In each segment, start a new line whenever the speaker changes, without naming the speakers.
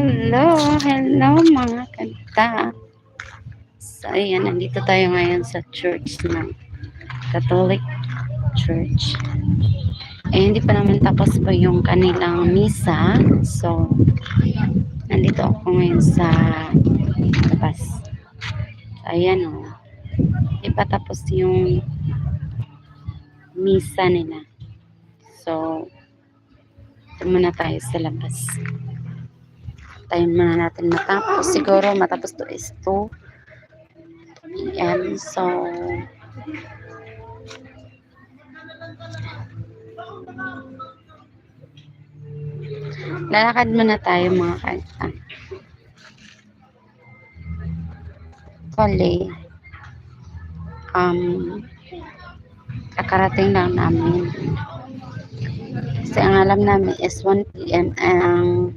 Hello, hello mga kanta. So, ayan, nandito tayo ngayon sa church ng Catholic Church. Eh, hindi pa naman tapos pa yung kanilang misa. So, nandito ako ngayon sa labas. Ayan o. Oh. Hindi pa tapos yung misa nila. So, ito muna tayo sa labas tayo muna natin matapos. Siguro matapos to is 2 p.m. So, lalakad muna tayo mga kanta. Actually, um, kakarating lang namin. Kasi ang alam namin is 1 p.m. ang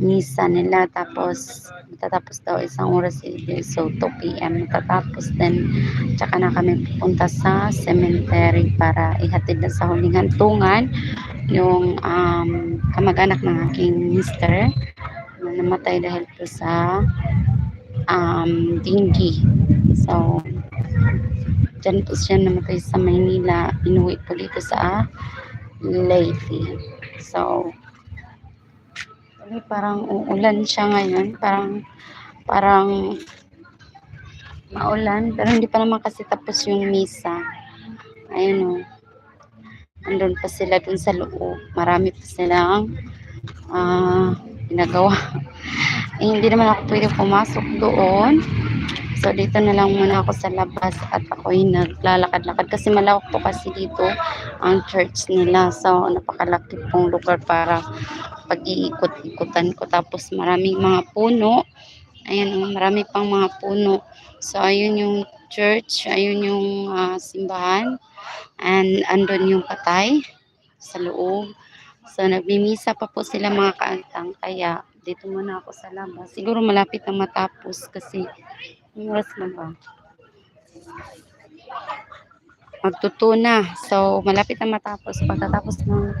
misa nila tapos matatapos daw isang oras so 2 p.m. matatapos din. Tsaka na kami pupunta sa cemetery para ihatid na sa huling hantungan yung um, kamag-anak ng aking mister na namatay dahil po sa um, dengue. So dyan po siya namatay sa Maynila. Inuwi po dito sa Leyte. So parang uulan siya ngayon. Parang, parang maulan. Pero hindi pa naman kasi tapos yung misa. Ayun o. Andun pa sila dun sa loob. Marami pa silang uh, ginagawa. eh, hindi naman ako pwede pumasok doon. So, dito na lang muna ako sa labas at ako'y naglalakad-lakad kasi malawak po kasi dito ang church nila. So, napakalaki pong lugar para pag-iikot-ikutan ko. Tapos, maraming mga puno. Ayan, marami pang mga puno. So, ayun yung church. Ayun yung uh, simbahan. And, andun yung patay sa loob. So, nagmimisa pa po sila mga kaantang. Kaya, dito muna ako sa labas. Siguro malapit na matapos kasi oras na ba? Magtuto na. So, malapit na matapos. Pagkatapos ng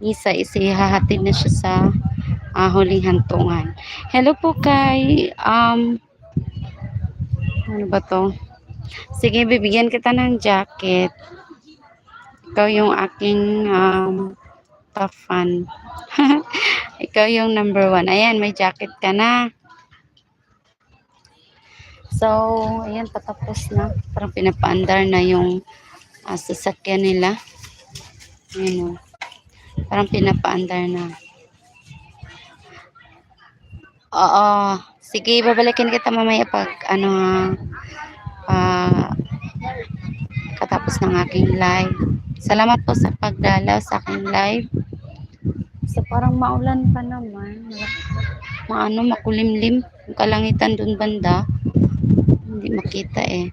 misa, isihahatid na siya sa uh, huling hantungan. Hello po kay, um, ano ba to? Sige, bibigyan kita ng jacket. Ikaw yung aking um, top fan. Ikaw yung number one. Ayan, may jacket ka na. So, ayan, patapos na. Parang pinapaandar na yung uh, sasakyan nila. Ayan o. Parang pinapaandar na. Oo. Sige, babalikin kita mamaya pag ano uh, katapos ng aking live. Salamat po sa pagdalaw sa aking live. So, parang maulan pa naman. Maano, makulimlim. Yung kalangitan dun banda hindi makita eh.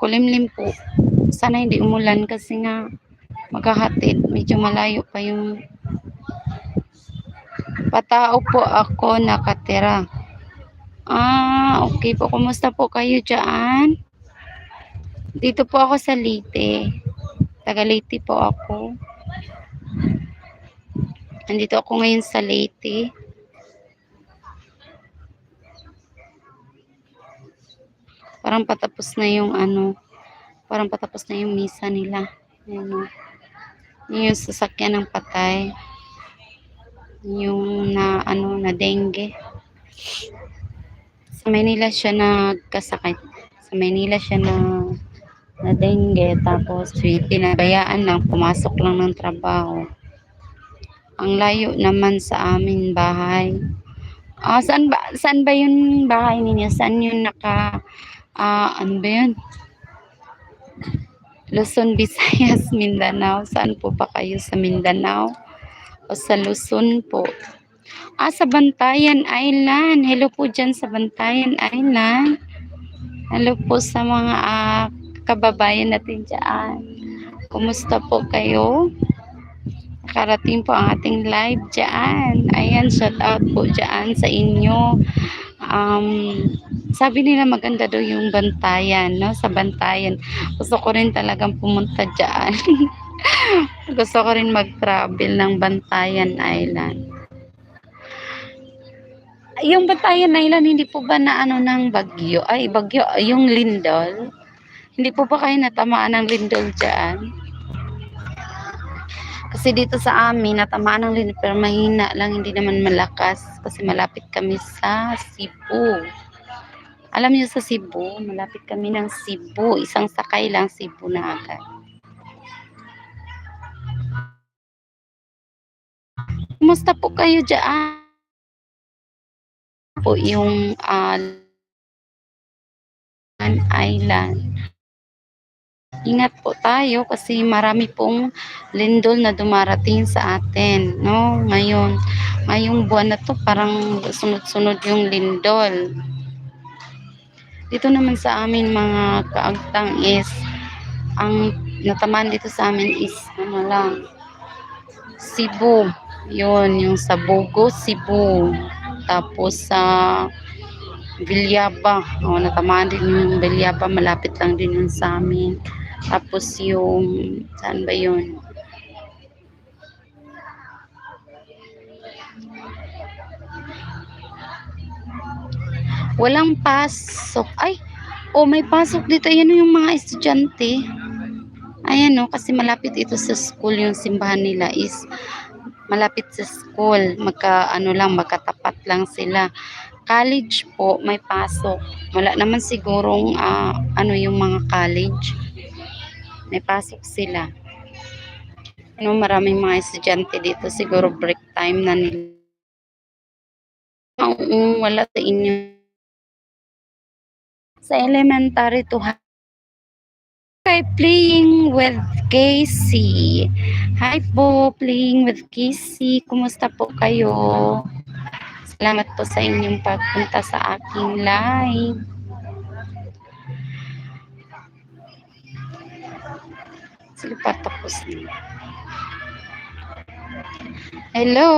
Kulimlim po. Sana hindi umulan kasi nga maghahatid. Medyo malayo pa yung patao po ako nakatira. Ah, okay po. Kumusta po kayo dyan? Dito po ako sa Leyte. Taga Leyte po ako. Andito ako ngayon sa Leyte. parang patapos na yung ano, parang patapos na yung misa nila. Ayan o. Yung sasakyan ng patay. Yung na ano, na dengue. Sa Manila siya nagkasakit. Sa Manila siya na na dengue. Tapos pinabayaan lang, pumasok lang ng trabaho. Ang layo naman sa amin bahay. Ah, saan ba saan ba 'yung bahay ninyo? Saan 'yung naka ah, ano ba 'yun? Luzon, Visayas, Mindanao. Saan po ba kayo sa Mindanao? O sa Luzon po? Ah, sa Bantayan Island. Hello po dyan sa Bantayan Island. Hello po sa mga ah, kababayan natin dyan. Kumusta po kayo? Nakarating po ang ating live dyan. Ayan, shout out po dyan sa inyo. Um, sabi nila maganda daw yung bantayan, no? Sa bantayan. Gusto ko rin talagang pumunta dyan. Gusto ko rin mag-travel ng Bantayan Island. Yung Bantayan Island, hindi po ba na ano ng bagyo? Ay, bagyo, yung lindol. Hindi po ba kayo natamaan ng lindol dyan? Kasi dito sa amin, natamaan ng lindol, pero mahina lang, hindi naman malakas. Kasi malapit kami sa Cebu. Alam niyo sa Cebu, malapit kami ng Cebu. Isang sakay lang Cebu na agad. Kumusta po kayo dyan? Po yung uh, island. Ingat po tayo kasi marami pong lindol na dumarating sa atin, no? Ngayon, ngayong buwan na to parang sunod-sunod yung lindol. Dito naman sa amin mga kaagtang is ang natamaan dito sa amin is ano lang Cebu. Yun, yung sa Bogo, Cebu. Tapos sa Villaba. O, natamaan din yung Villaba. Malapit lang din yun sa amin. Tapos yung, saan ba yun? Walang pasok. Ay, oh, may pasok dito. Ayan yung mga estudyante. Ayan no, kasi malapit ito sa school yung simbahan nila is malapit sa school. Magka, ano lang, magkatapat lang sila. College po, may pasok. Wala naman sigurong, uh, ano yung mga college. May pasok sila. Ano, maraming mga estudyante dito. Siguro break time na nila. Oo, wala sa inyo. Sa elementary to high Okay, playing with Casey. Hi po, playing with Casey. Kumusta po kayo? Salamat po sa inyong pagpunta sa aking live. Sige pa, tapos na. Hello.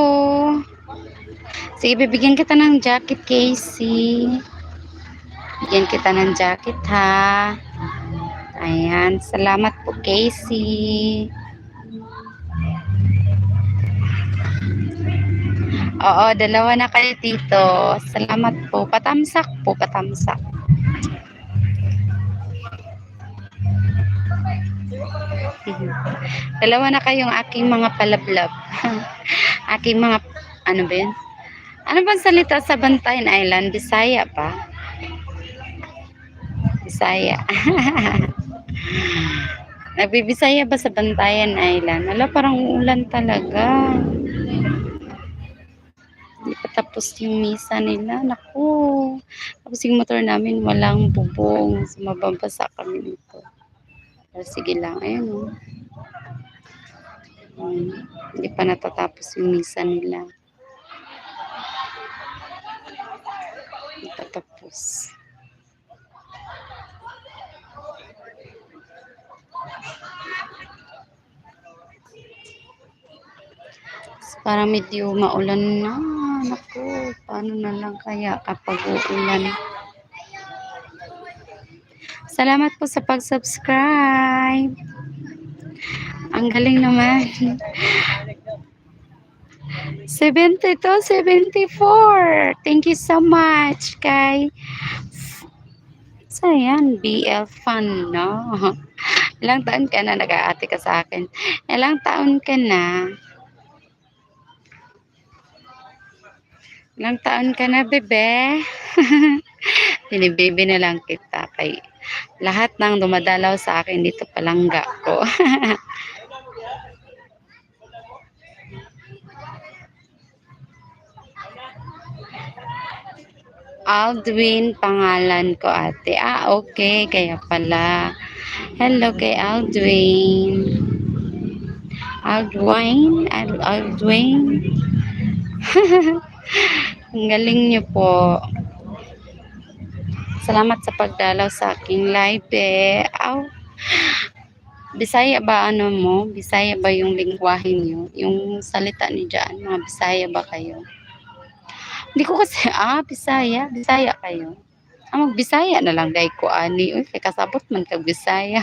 Sige, bibigyan kita ng jacket, Casey. Bigyan kita ng jacket, ha? Ayan, salamat po Casey. Oo, dalawa na kayo dito. Salamat po. Patamsak po, patamsak. Dalawa na kayong aking mga palablab. aking mga, ano ba yun? Ano bang salita sa Bantayan Island? Bisaya pa? Bisaya. Nagbibisaya ba sa Bantayan Island? Wala, parang ulan talaga. Hindi pa tapos yung misa nila. Naku. Tapos yung motor namin walang bubong. So, mababasa kami nito. Pero sige lang. Ayun o. Oh. Hmm. Hindi pa natatapos yung misa nila. Hindi pa tapos. Para medyo maulan na. Naku, paano na lang kaya kapag uulan. Salamat po sa pag-subscribe. Ang galing naman. 72, 74. Thank you so much kay So, yan, BL Fun, no? Ilang taon ka na nag-aate ka sa akin? Ilang taon ka na? Ilang taon ka na, bebe? Binibebe na lang kita kay lahat ng dumadalaw sa akin dito palangga ko. Aldwin pangalan ko ate. Ah, okay. Kaya pala. Hello kay Aldwin. Aldwin? Ald Aldwin? Ang galing niyo po. Salamat sa pagdalaw sa aking live eh. Aw. Bisaya ba ano mo? Bisaya ba yung lingwahe niyo? Yung salita ni Diyan, mga Bisaya ba kayo? Hindi ko kasi, ah, Bisaya. Bisaya kayo. Ah, mag-Bisaya na lang dahil ko ani. Uy, kay kasabot man kag Bisaya.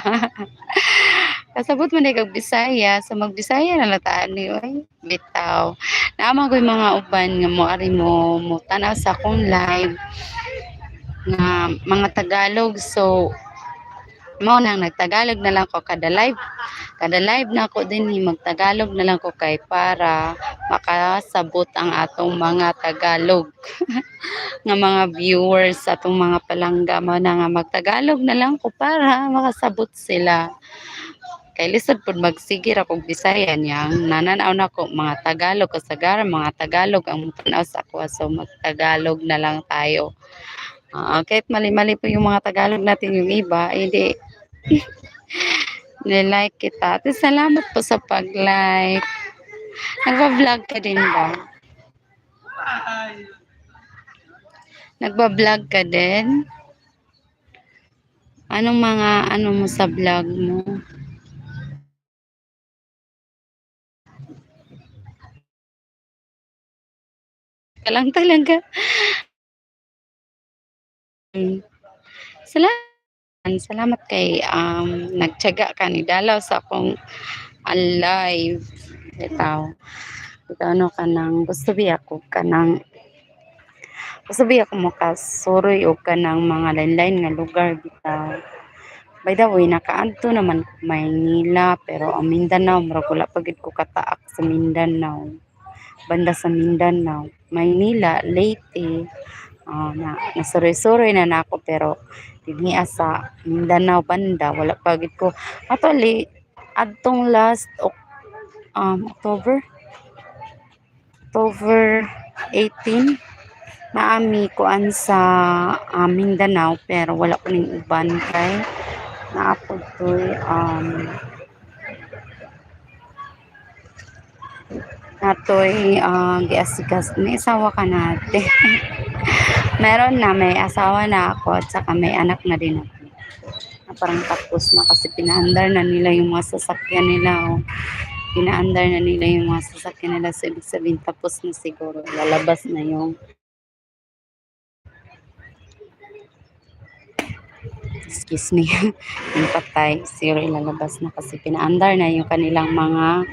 kasabot man kag Bisaya. So mag-Bisaya na lang ta ani. Uy, bitaw. Naamang ko mga uban nga mo ari mo mo tanaw sa akong live nga mga Tagalog. So mo nang nagtagalog na lang ko kada live. Kada live na ako din magtagalog na lang ko kay para makasabot ang atong mga Tagalog. Nga mga viewers atong mga palangga mo na nga magtagalog na lang ko para makasabot sila. Kay lisod pud magsigir ako Bisaya niyang nananaw na ko mga Tagalog kasagaran mga Tagalog ang tanaw sa ako so magtagalog na lang tayo Ah, kahit mali-mali po yung mga Tagalog natin yung iba, hindi nilike kita. At salamat po sa pag-like. Nagba-vlog ka din ba? Nagba-vlog ka din? Anong mga ano mo sa vlog mo? Ka lang talaga. Hmm. Salamat. Salamat kay um, nagtiyaga ka ni Dalaw sa akong alive. Itaw. Ito ano ka nang gusto biya ko ka nang gusto biya ko mo ka suroy o ka ng mga lain-lain nga lugar bitaw. By the way, nakaadto naman ko Maynila pero ang Mindanao murag wala pagid ko kataak sa Mindanao. Banda sa Mindanao. Maynila, Leyte, uh, na nasuroy-suroy na nako pero dinhi sa Mindanao banda wala pagid ko. Actually adtong last um, October October 18 naami kuan sa uh, Mindanao pero wala ko ning uban kay naapod toy um natoy uh, giasigas. Ni isawa ka natin meron na may asawa na ako at saka may anak na din ako. Na parang tapos na kasi pinaandar na nila yung mga sasakyan nila oh. pinaandar na nila yung mga sasakyan nila so ibig sabihin tapos na siguro lalabas na yung excuse me yung patay siguro ilalabas na kasi pinaandar na yung kanilang mga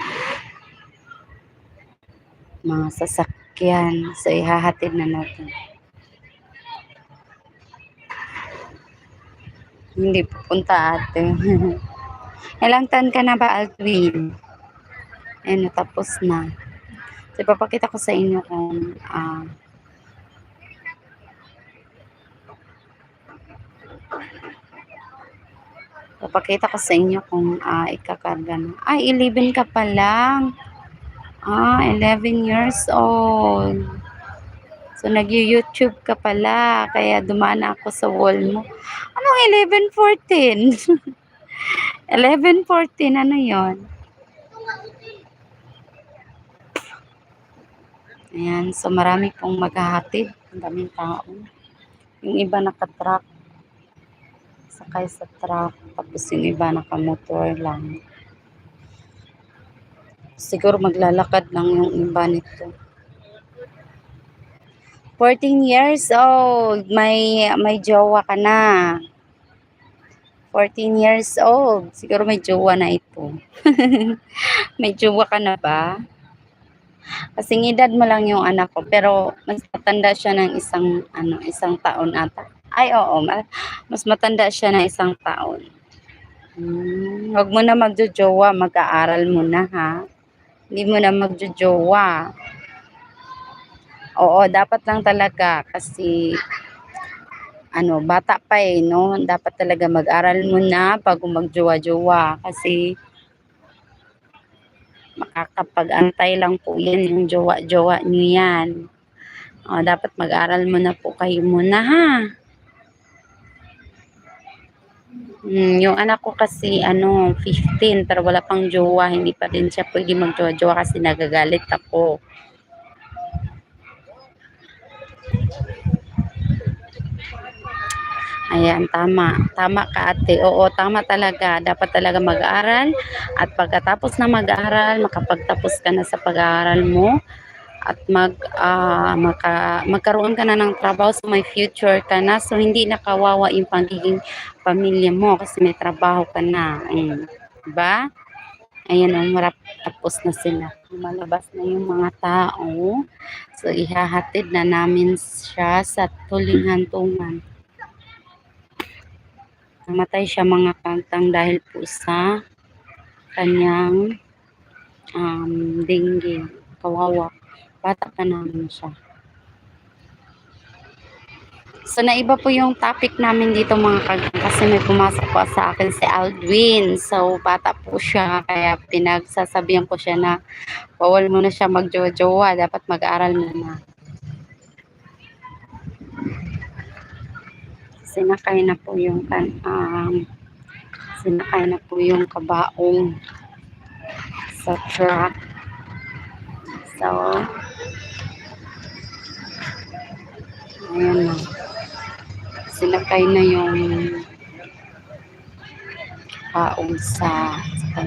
mga sasakyan. So ihahatid na natin Hindi pupunta ate. Ilang taon ka na ba, Aldwin? Ayun, tapos na. So, ipapakita ko sa inyo kung uh, Papakita ko sa inyo kung uh, ikakarga na. Ay, 11 ka pa lang. Ah, 11 years old. So, nag-YouTube ka pala, kaya dumana ako sa wall mo. Anong 11.14? 11.14, ano yon? Ayan, so marami pong maghahatid. Ang daming tao. Yung iba naka-truck. Sakay sa truck. Tapos yung iba naka-motor lang. Siguro maglalakad lang yung iba nito. 14 years old. May, may jowa ka na. 14 years old. Siguro may jowa na ito. may jowa ka na ba? Kasi edad mo lang yung anak ko. Pero mas matanda siya ng isang, ano, isang taon ata. Ay, oo. Mas matanda siya ng isang taon. Hmm, huwag mo na magjojowa. Mag-aaral mo na, ha? Hindi mo na magjojowa. Oo, dapat lang talaga kasi ano, bata pa eh, no? Dapat talaga mag-aral muna bago magjowa-jowa kasi makakapag-antay lang po yan yung jowa-jowa nyo yan. O, dapat mag-aral muna po kayo muna, ha? Hmm, yung anak ko kasi, ano, 15, pero wala pang jowa. Hindi pa din siya pwede magjowa-jowa kasi nagagalit ako. Ayan, tama. Tama ka ate. Oo, tama talaga. Dapat talaga mag-aral. At pagkatapos na mag-aral, makapagtapos ka na sa pag-aaral mo. At mag, ah, maka, magkaroon ka na ng trabaho so may future ka na. So, hindi nakawawa yung pagiging pamilya mo kasi may trabaho ka na. Ayun. Diba? Ayan, oh, marap, tapos na sila. Lumalabas na yung mga tao. So, ihahatid na namin siya sa tuling hantungan. Namatay siya mga kantang dahil po sa kanyang um, dengue. Kawawa. Bata pa namin siya. So, naiba po yung topic namin dito mga kagang kasi may pumasok po sa akin si Aldwin. So, bata po siya. Kaya pinagsasabihan ko siya na bawal mo na siya magjowa-jowa. Dapat mag-aral muna. Sinakay na po yung kan um, sinakay na po yung kabaong sa truck. So, ayan na. Sinakay na yung kabaong sa, sa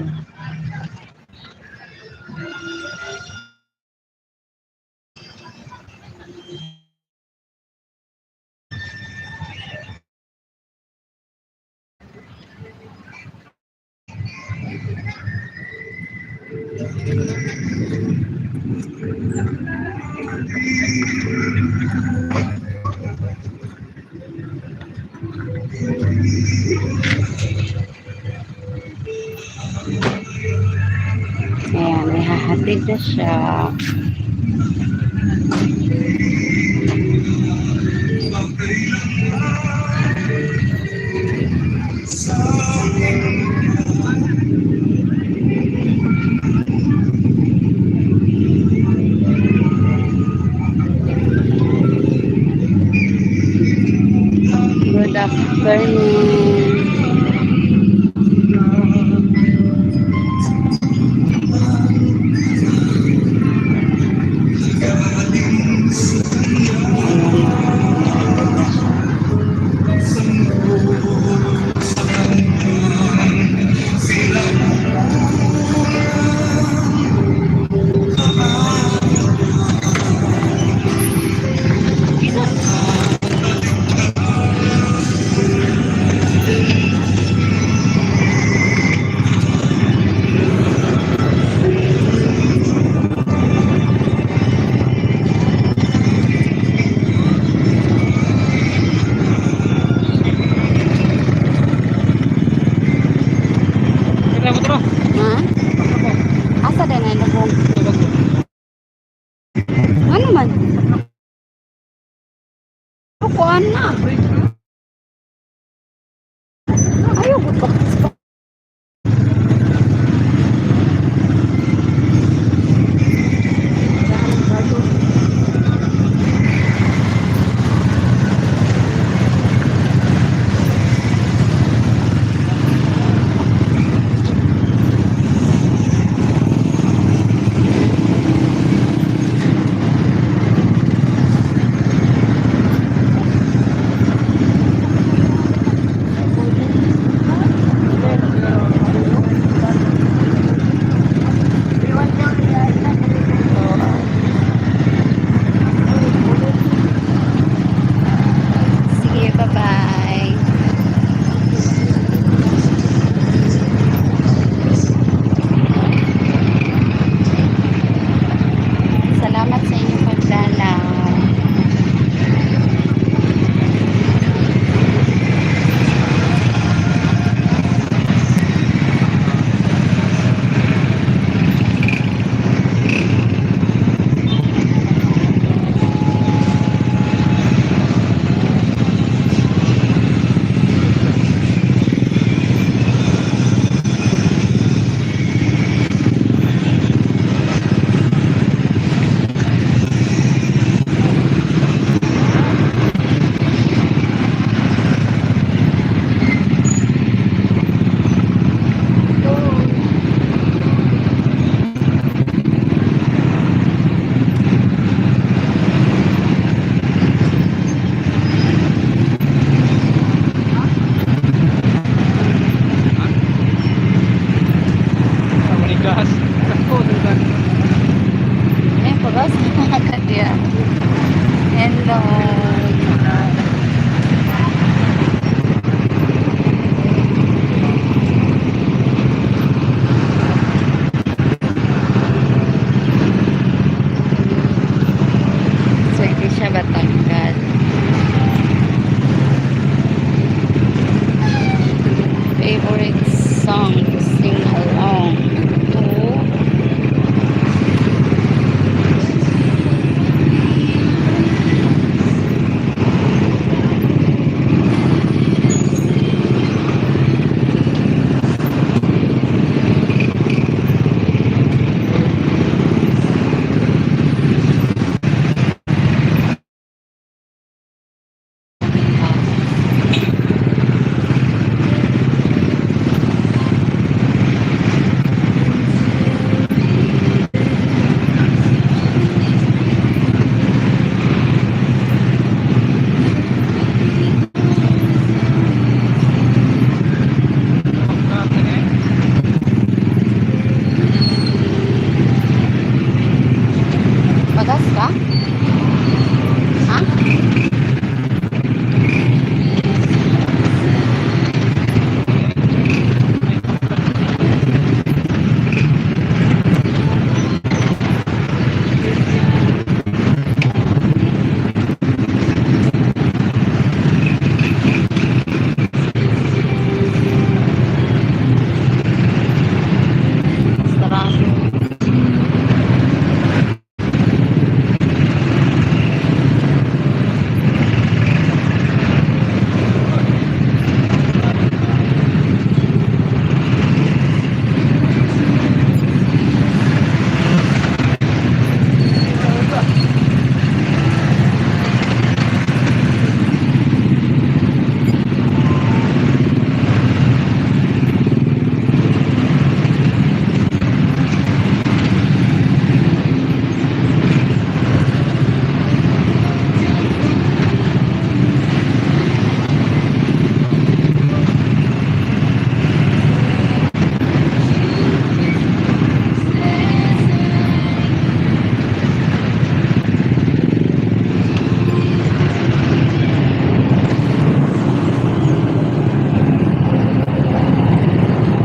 na siya.